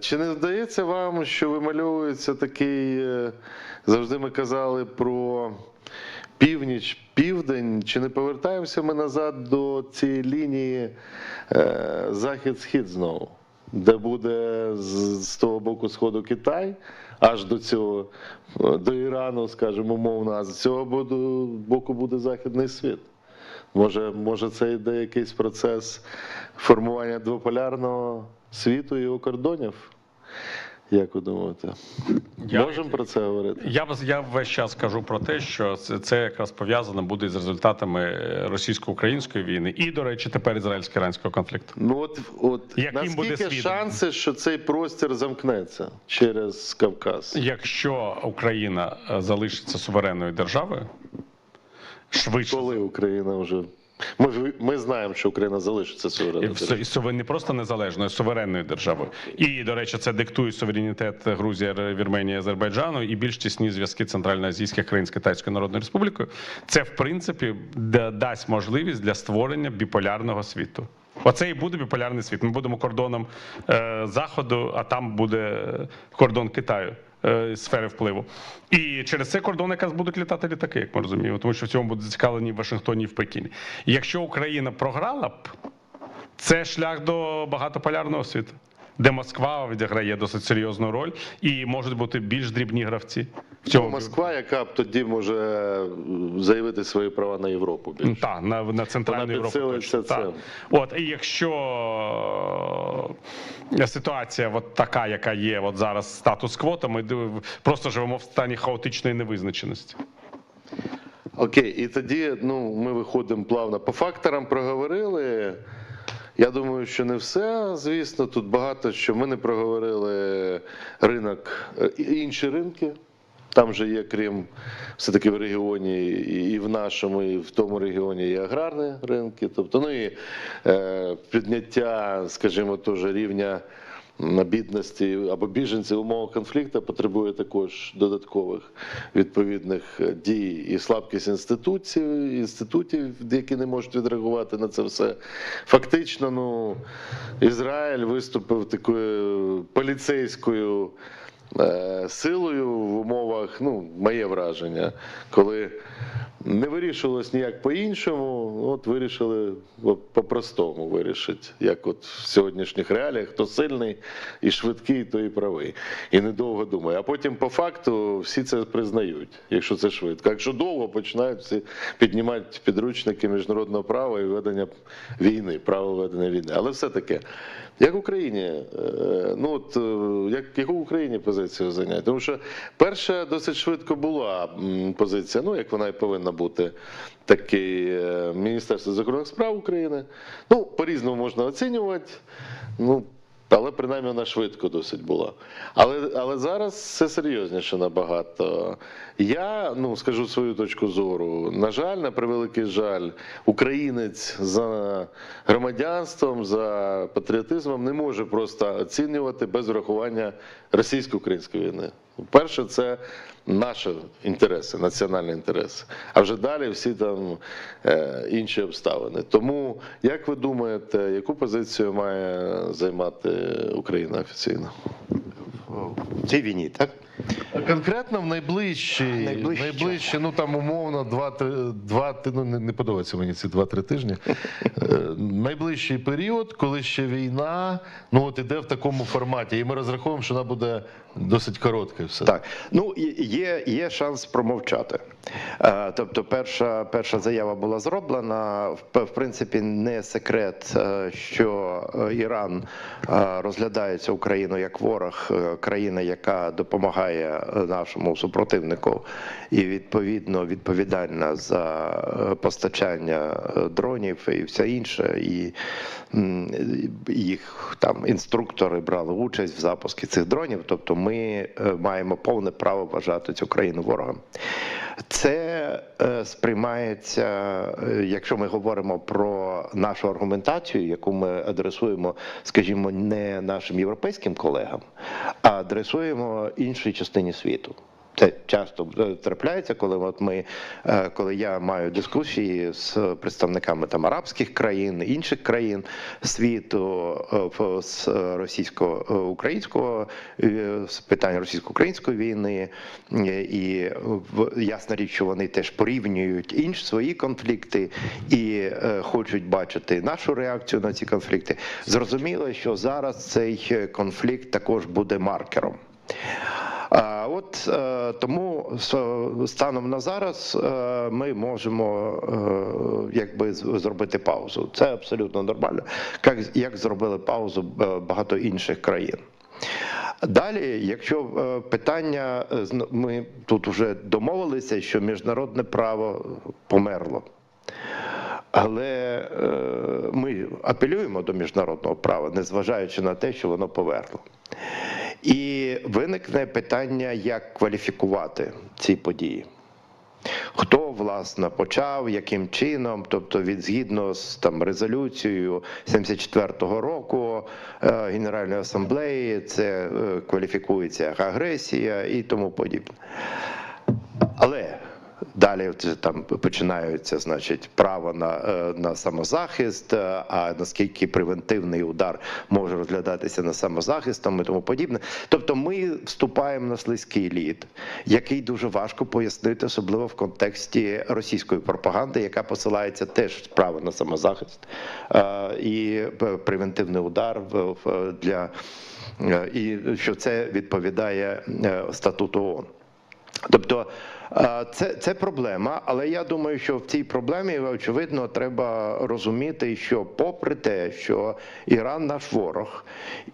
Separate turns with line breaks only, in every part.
Чи не здається вам, що вимальовується такий, е, завжди ми казали про північ, південь, чи не повертаємося ми назад до цієї лінії е, захід-схід знову, де буде з, того боку сходу Китай, аж до цього, е, до Ірану, скажімо, умовно, а з цього боку буде західний світ. Може, може, це йде якийсь процес формування двополярного світу і його кордонів? Як ви думаєте?
Я-
Можемо про це говорити?
Я я весь час кажу про те, що це, це якраз пов'язано буде з результатами е, російсько-української війни і, до речі, тепер ізраїльсько-іранського конфлікту.
Ну от, от
Яким буде
наскільки
світ?
шанси, що цей простір замкнеться через Кавказ?
Якщо Україна е, залишиться суверенною державою, швидше
Коли Україна вже. Ми, ми знаємо, що Україна залишиться суверенною.
і не просто незалежною, а суверенною державою. І, до речі, це диктує суверенітет Грузії, Вірменії, Азербайджану і більш тісні зв'язки Центральноазійських країн з Китайською Народною Республікою. Це, в принципі, дасть можливість для створення біполярного світу. Оце і буде біполярний світ. Ми будемо кордоном е, Заходу, а там буде кордон Китаю. Е, Сфери впливу, і через цей кордон якраз будуть літати літаки, як ми розуміємо, тому що в цьому будуть зацікавлені в Вашингтоні і в Пекіні. Якщо Україна програла б, це шлях до багатополярного світу, де Москва відіграє досить серйозну роль і можуть бути більш дрібні гравці в цьому.
Москва, яка б тоді може заявити свої права на Європу більше.
Так, на, на центральну
Вона
Європу. точно, так. От, і якщо е, ситуація от така, яка є от зараз статус-кво, то ми просто живемо в стані хаотичної невизначеності.
Окей, і тоді ну, ми виходимо плавно по факторам, проговорили. Я думаю, що не все, звісно, тут багато що ми не проговорили ринок, е, інші ринки. Там же є, крім все-таки в регіоні, і в нашому, і в тому регіоні є аграрні ринки. Тобто, ну і е, підняття, скажімо, теж рівня бідності або біженців в умовах конфлікту потребує також додаткових відповідних е, дій і слабкість інституцій, інститутів, які не можуть відреагувати на це все. Фактично, ну Ізраїль виступив такою поліцейською. Е, Силою в умовах, ну, моє враження, коли не вирішувалось ніяк по-іншому, от вирішили по-простому вирішити, як от в сьогоднішніх реаліях, хто сильний і швидкий, то і правий. І недовго думає. А потім по факту всі це признають, якщо це швидко. Якщо довго починають всі піднімати підручники міжнародного права і ведення війни, право ведення війни. Але все-таки, як в Україні, е, ну от е, як яку в Україні позицію зайняти? Тому що перша досить швидко була позиція, ну як вона і повинна бути, такий е, Міністерство закордонних справ України. Ну, по-різному можна оцінювати. Ну, але принаймні вона швидко досить була. Але, але зараз все серйозніше набагато. Я ну скажу свою точку зору. На жаль, на превеликий жаль, українець за громадянством, за патріотизмом не може просто оцінювати без врахування російсько-української війни. Перше, це наші інтереси, національні інтереси. А вже далі всі там е, інші обставини. Тому, як ви думаєте, яку позицію має займати Україна офіційно?
в цій війні, так?
Конкретно в найближчі,
Найближчі.
найближчі, ну там умовно, два-три, два, ну не, не подобається мені ці два-три тижні. Е, найближчий період, коли ще війна, ну от іде в такому форматі, і ми розраховуємо, що вона буде досить короткою. Все.
Так, ну є, є шанс промовчати. Е, Тобто, перша, перша заява була зроблена. В, в принципі, не секрет, е, що Іран розглядається Україну як ворог, країна, яка допомагає е, нашому супротивнику, і відповідно відповідальна за е, постачання е, дронів і все інше. І їх там інструктори брали участь в запуску цих дронів. Тобто, ми е, маємо повне право вважати цю країну ворогом. Це е, сприймається, е, якщо ми говоримо про нашу аргументацію, яку ми адресуємо, скажімо, не нашим європейським колегам, а адресуємо іншій частині світу. Це часто е, трапляється, коли от ми, е, коли я маю дискусії з представниками там арабських країн, інших країн світу е, з російсько-українського з питань російсько-української війни, і ясна річ, що вони теж порівнюють інші свої конфлікти і хочуть бачити нашу реакцію на ці конфлікти. Зрозуміло, що зараз цей конфлікт також буде маркером. От е, тому станом на зараз е, ми можемо е, якби зробити паузу. Це абсолютно нормально, як, як зробили паузу багато інших країн. Далі, якщо питання, ми тут вже домовилися, що міжнародне право померло. Але ми апелюємо до міжнародного права, незважаючи на те, що воно поверло. І виникне питання, як кваліфікувати ці події. Хто власне почав, яким чином, тобто від згідно з там резолюцією 74-го року е, Генеральної асамблеї, це е, кваліфікується як агресія і тому подібне. Але далі це там починаються, значить, право на, е, на самозахист, е, а наскільки превентивний удар може розглядатися на самозахистом і тому подібне. Тобто ми вступаємо на слизький лід, який дуже важко пояснити, особливо в контексті російської пропаганди, яка посилається теж право на самозахист е, і е, превентивний удар для е, і що це відповідає е, статуту ООН. Тобто е, це, це проблема, але я думаю, що в цій проблемі очевидно треба розуміти, що попри те, що Іран наш ворог,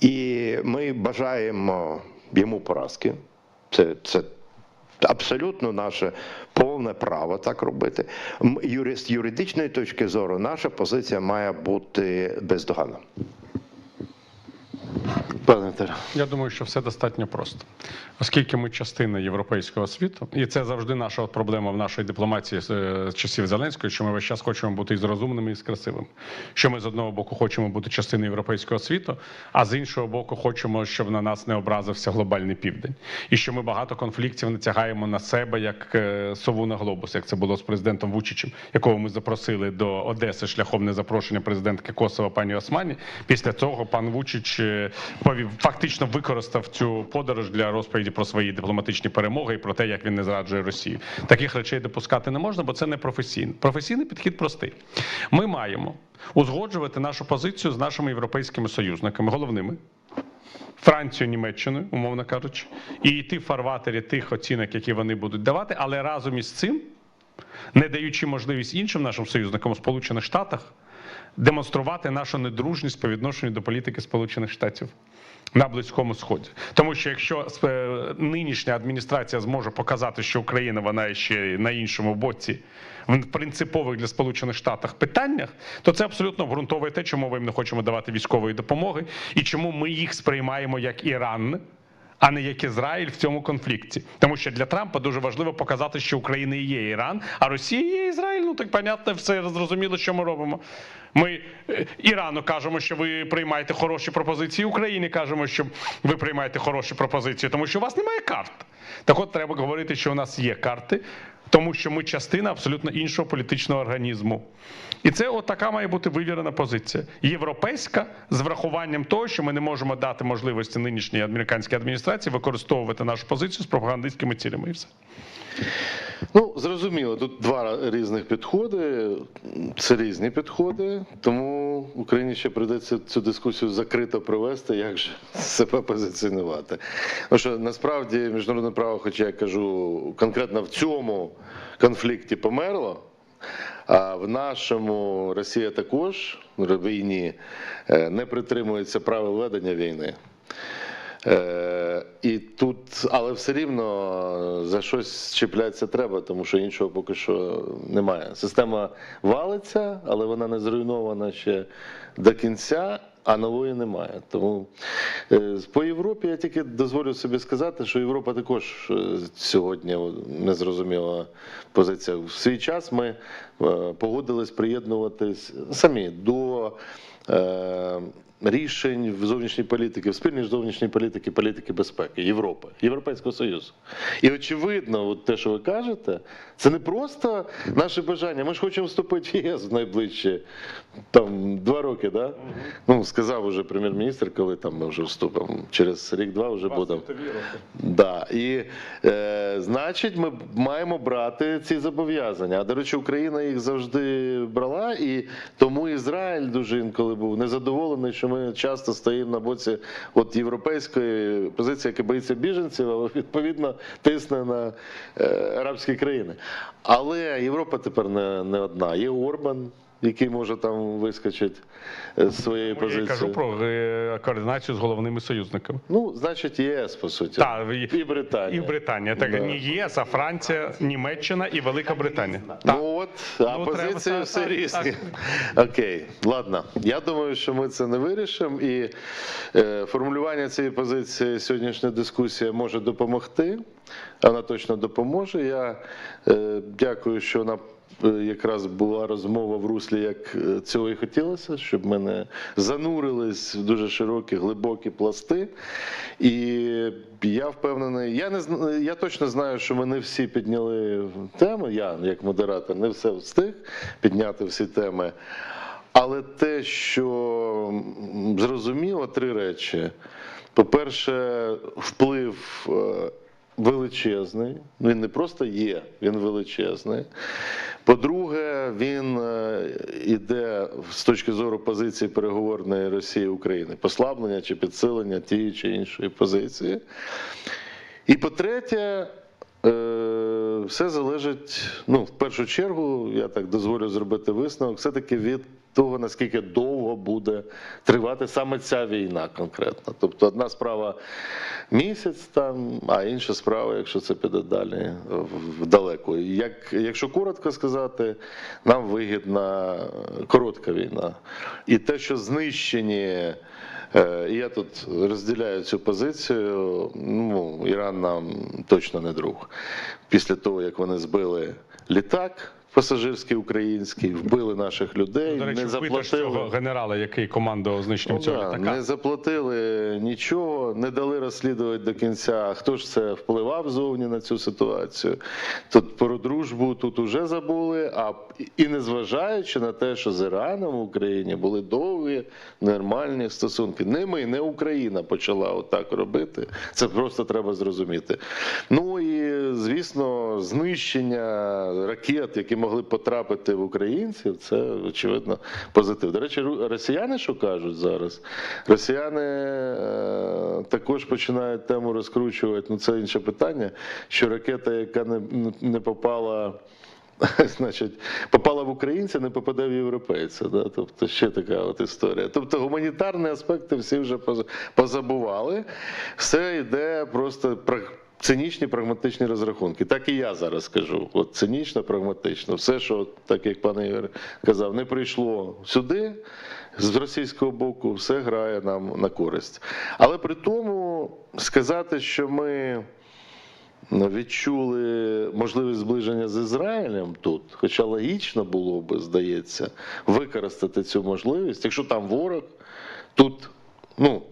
і ми бажаємо йому поразки, це, це абсолютно наше повне право так робити. М- юри- З юридичної точки зору наша позиція має бути бездоганна.
Я думаю, що все достатньо просто, оскільки ми частина європейського світу, і це завжди наша проблема в нашій дипломатії з е, часів Зеленської, що ми весь час хочемо бути і з розумними, і з красивими. Що ми з одного боку хочемо бути частиною європейського світу, а з іншого боку, хочемо, щоб на нас не образився глобальний південь, і що ми багато конфліктів натягаємо на себе як е, сову на глобус, як це було з президентом Вучичем, якого ми запросили до Одеси шляхом незапрошення президентки Косова пані Османі. Після цього пан Вучич е, повів фактично використав цю подорож для розповіді про свої дипломатичні перемоги і про те, як він не зраджує Росію. Таких речей допускати не можна, бо це не професійно. Професійний підхід простий. Ми маємо узгоджувати нашу позицію з нашими європейськими союзниками, головними. Францією, Німеччиною, умовно кажучи, і йти в фарватері тих оцінок, які вони будуть давати, але разом із цим, не даючи можливість іншим нашим союзникам у Сполучених Штатах демонструвати нашу недружність по відношенню до політики Сполучених Штатів на Близькому Сході. Тому що якщо е, нинішня адміністрація зможе показати, що Україна вона ще на іншому боці в принципових для Сполучених Штатів питаннях, то це абсолютно обґрунтовує те, чому ми їм не хочемо давати військової допомоги і чому ми їх сприймаємо як Іран. А не як Ізраїль в цьому конфлікті, тому що для Трампа дуже важливо показати, що Україна є Іран, а Росія є Ізраїль. Ну так понятно, все зрозуміло, що ми робимо. Ми е, Ірану кажемо, що ви приймаєте хороші пропозиції. Україні кажемо, що ви приймаєте хороші пропозиції, тому що у вас немає карт. Так от треба говорити, що у нас є карти, тому що ми частина абсолютно іншого політичного організму. І це от така має бути вивірена позиція. Європейська з врахуванням того, що ми не можемо дати можливості нинішній американській адміністрації використовувати нашу позицію з пропагандистськими цілями. І все.
Ну, зрозуміло, тут два різних підходи. Це різні підходи, тому Україні ще прийдеться цю дискусію закрито провести, як же себе позиціонувати. Тому що насправді міжнародне право, хоча я кажу, конкретно в цьому конфлікті померло. А в нашому Росія також в війні е, не притримується правил ведення війни. Е, і тут, але все рівно за щось чіплятися треба, тому що іншого поки що немає. Система валиться, але вона не зруйнована ще до кінця, а нової немає. Тому е, по Європі я тільки дозволю собі сказати, що Європа також е, сьогодні незрозуміла позиція. В свій час ми е, погодились приєднуватись самі до. е, рішень в зовнішній політиці, в спільній зовнішній політики, політики безпеки Європи, Європейського Союзу. І очевидно, от те, що ви кажете, це не просто наше бажання. Ми ж хочемо вступити в ЄС в найближчі там два роки, да? Ну сказав уже прем'єр-міністр, коли там ми вже вступимо. Через рік-два вже будемо. Да. І е, значить, ми маємо брати ці зобов'язання. А до речі, Україна їх завжди брала, і тому Ізраїль дуже інколи був незадоволений, що ми часто стоїмо на боці от європейської позиції, яка боїться біженців, але відповідно тисне на е, арабські країни. Але Європа тепер не, не одна. Є Орбан. Який може там вискочити е, з своєї
Я
позиції.
й кажу про е, координацію з головними союзниками.
Ну, значить, єС, по суті.
Так, і-
Британія.
І Британія. Так
Да.
не ЄС, а Франція, Німеччина і Велика Британія. Так.
Ну от, а
Ну,
позиції
треба,
все
так,
різні. Окей, ладно. Я думаю, що ми це не вирішимо. І е, формулювання цієї позиції сьогоднішня дискусія може допомогти. Вона точно допоможе. Я е, дякую, що вона. Е, Якраз була розмова в руслі, як е, цього і хотілося, щоб ми не занурились в дуже широкі, глибокі пласти. І я впевнений, я не я точно знаю, що ми всі підняли тему. Я, як модератор, не все встиг підняти всі теми. Але те, що зрозуміло, три речі. По-перше, вплив е, величезний. Він не просто є, він величезний. По-друге, він е, іде з точки зору позиції переговорної Росії України, послаблення чи підсилення тієї чи іншої позиції. І по-третє, е, все залежить, ну, в першу чергу, я так дозволю зробити висновок, все-таки від того, наскільки довго буде тривати саме ця війна конкретно. Тобто одна справа місяць там, а інша справа, якщо це піде далі вдалеку. Як, якщо коротко сказати, нам вигідна коротка війна. І те, що знищені. Е, Я тут розділяю цю позицію. Ну, Іран нам точно не друг. Після того, як вони збили літак пасажирський український, вбили наших людей,
До речі,
не заплатили.
цього генерала, який командував знищенням
Ну,
цього
да,
літака.
не заплатили нічого, не дали розслідувати до кінця. Хто ж це впливав зовні на цю ситуацію? Тут про дружбу тут уже забули. А і незважаючи на те, що з Іраном в Україні були довгі нормальні стосунки. Не ми, не Україна почала отак робити. Це просто треба зрозуміти. Ну і звісно, знищення ракет, які могли потрапити в українців, це очевидно позитив. До речі, росіяни що кажуть зараз? Росіяни е, також починають тему розкручувати. Ну це інше питання. Що ракета, яка не, не попала. Значить, попала в українця, не попаде в європейця. Да? Тобто ще така от історія. Тобто гуманітарні аспекти всі вже позабували. Все йде просто цинічні прагматичні розрахунки. Так і я зараз кажу. От цинічно, прагматично. Все, що, так як пан Ігор казав, не прийшло сюди з російського боку, все грає нам на користь. Але при тому сказати, що ми відчули можливість зближення з Ізраїлем тут, хоча логічно було би, здається, використати цю можливість, якщо там ворог, тут, ну.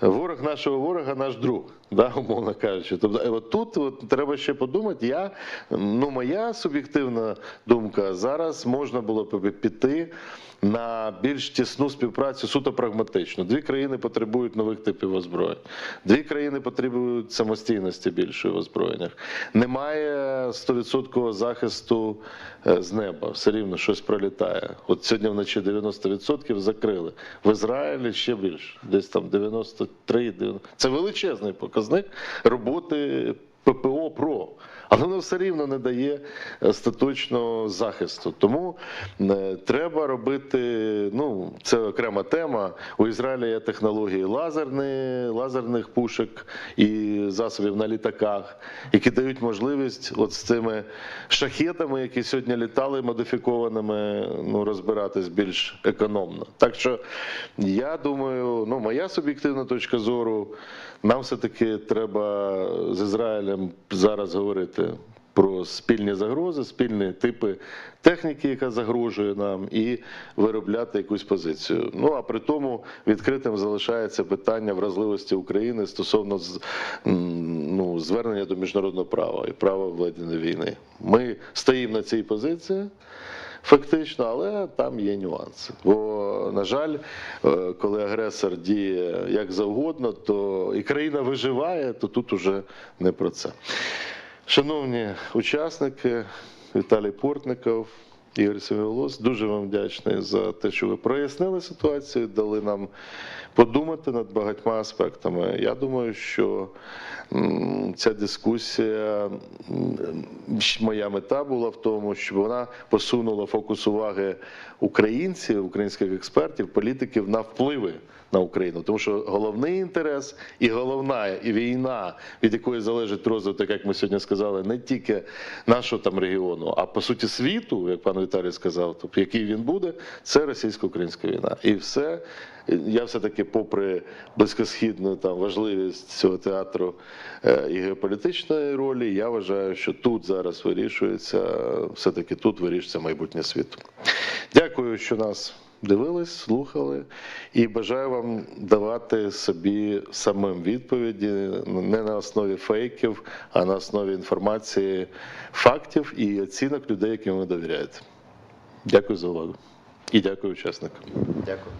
Ворог нашого ворога наш друг, да, умовно кажучи. Тобто, е, от тут от, треба ще подумати. Я, ну, моя суб'єктивна думка, зараз можна було б піти на більш тісну співпрацю суто прагматично. Дві країни потребують нових типів озброєнь. Дві країни потребують самостійності більшої в озброєннях. Немає 100% захисту е, з неба. Все рівно щось пролітає. От сьогодні вночі 90% закрили. В Ізраїлі ще більше, десь там 93. 90. Це величезний показник роботи ППО ПРО. Але воно все рівно не дає остаточного захисту. Тому е, треба робити. Ну, це окрема тема. У Ізраїля є технології лазерні, лазерних пушек і засобів на літаках, які дають можливість от з цими шахетами, які сьогодні літали модифікованими, ну розбиратись більш економно. Так що я думаю, ну моя суб'єктивна точка зору, нам все таки треба з Ізраїлем зараз говорити про спільні загрози, спільні типи техніки, яка загрожує нам, і виробляти якусь позицію. Ну а при тому відкритим залишається питання вразливості України стосовно ну, звернення до міжнародного права і права введення війни. Ми стоїмо на цій позиції. Фактично, але там є нюанси. Бо, на жаль, е, коли агресор діє як завгодно, то і країна виживає, то тут уже не про це. Шановні учасники, Віталій Портников, Ігор Сівголос, дуже вам вдячний за те, що ви прояснили ситуацію, дали нам подумати над багатьма аспектами. Я думаю, що ця дискусія, моя мета була в тому, щоб вона посунула фокус уваги українців, українських експертів, політиків на впливи на Україну, тому що головний інтерес і головна і війна, від якої залежить розвиток, як ми сьогодні сказали, не тільки нашого там регіону, а по суті світу, як пан Віталій сказав, тобто який він буде, це російсько-українська війна. І все. Я все-таки, попри близькосхідну там важливість цього театру е, і геополітичної ролі, я вважаю, що тут зараз вирішується, все-таки тут вирішується майбутнє світу. Дякую, що нас дивились, слухали, і бажаю вам давати собі самим відповіді не на основі фейків, а на основі інформації, фактів і оцінок людей, яким ви довіряєте. Дякую за увагу. І дякую учасникам.
Дякую.